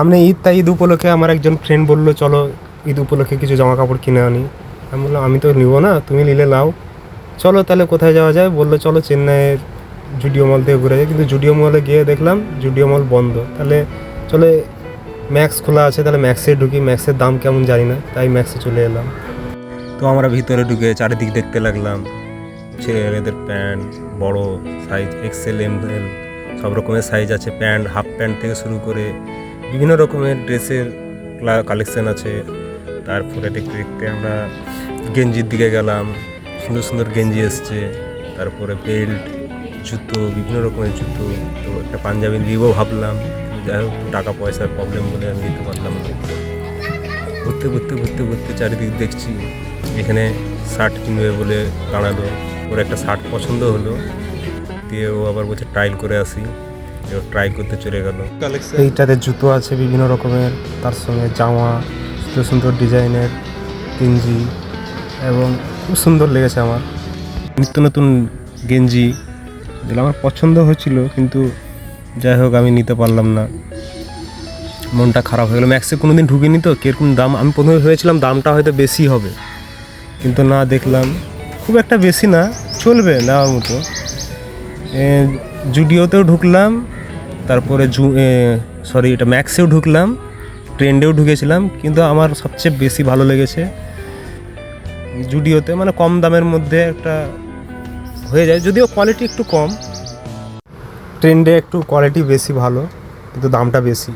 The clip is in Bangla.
সামনে ঈদ, তাই ঈদ উপলক্ষে আমার একজন ফ্রেন্ড বলল, চলো ঈদ উপলক্ষে কিছু জামা কাপড় কিনে আনি। আমি বললাম, আমি তো নিব না, তুমি নিলে নাও। চলো তাহলে কোথায় যাওয়া যায়? বলল, চলো চেন্নাইয়ের জুডিও মল থেকে ঘুরে যাই। কিন্তু জুডিও মলে গিয়ে দেখলাম, জুডিও মল বন্ধ। তাহলে চলে, ম্যাক্স খোলা আছে, তাহলে ম্যাক্সে ঢুকি। ম্যাক্সের দাম কেমন জানি না, তাই ম্যাক্সে চলে এলাম। তো আমরা ভিতরে ঢুকে চারিদিক দেখতে লাগলাম। ছেলেদের প্যান্ট, বড় সাইজ এক্সেল এম সব রকমের সাইজ আছে। প্যান্ট হাফ প্যান্ট থেকে শুরু করে বিভিন্ন রকমের ড্রেসের কালেকশন আছে। তারপরে দেখতে দেখতে আমরা গেঞ্জির দিকে গেলাম, সুন্দর সুন্দর গেঞ্জি এসছে, তারপরে বেল্ট, জুতো, বিভিন্ন রকমের জুতো, তো একটা পাঞ্জাবি নিবো ভাবলাম, যাই হোক, টাকা পয়সার প্রবলেম বলে আমি নিতে পারলাম ঘুরতে ঘুরতে ঘুরতে ঘুরতে চারিদিক দেখছি, এখানে শার্ট কিনবে বলে দাঁড়াল। ওর একটা শার্ট পছন্দ হলো, দিয়ে ও আবার বলছে ট্রাইল করে আসি। ট্রাই করতে চলে গেল। এইটাতে জুতো আছে বিভিন্ন রকমের, তার সঙ্গে জামা, সুন্দর সুন্দর ডিজাইনের গেঞ্জি, এবং খুব সুন্দর লেগেছে আমার। নিত্য নতুন গেঞ্জি, যেগুলো আমার পছন্দ হচ্ছিল কিন্তু যাই হোক, আমি নিতে পারলাম না। মনটা খারাপ হয়ে গেলো। ম্যাক্সে কোনো দিন ঢুকিনি তো, কীরকম দাম? আমি প্রথমে ভেবেছিলাম দামটা হয়তো বেশি হবে, কিন্তু না, দেখলাম খুব একটা বেশি না, চলবে নেওয়ার মতো। জুডিওতেও ঢুকলাম তারপরে জু সরি এটা ম্যাক্সেও ঢুকলাম ট্রেন্ডেও ঢুকেছিলাম, কিন্তু আমার সবচেয়ে বেশি ভালো লেগেছে জুডিওতে মানে কম দামের মধ্যে একটা হয়ে যায়, যদিও কোয়ালিটি একটু কম। ট্রেন্ডে একটু কোয়ালিটি বেশি ভালো, কিন্তু দামটা বেশি।